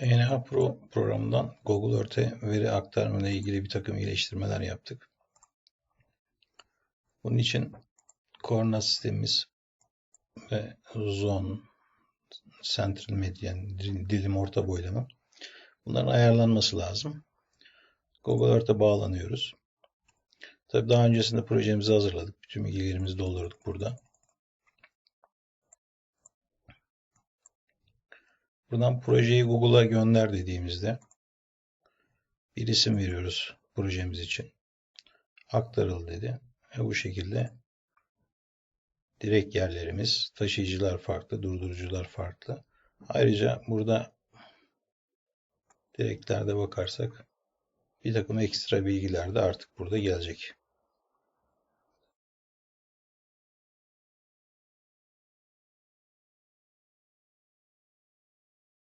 ENA Pro programından Google Earth'e veri aktarma ile ilgili bir takım iyileştirmeler yaptık. Bunun için koordinat sistemimiz ve zone, central median, dilim orta boylama bunların ayarlanması lazım. Google Earth'e bağlanıyoruz. Tabii daha öncesinde projemizi hazırladık. Bütün bilgilerimizi doldurduk burada. Buradan projeyi Google'a gönder dediğimizde bir isim veriyoruz projemiz için. Aktarıl dedi. Ve bu şekilde direkt yerlerimiz, taşıyıcılar farklı, durdurucular farklı. Ayrıca burada direktlerde bakarsak bir takım ekstra bilgiler de artık burada gelecek.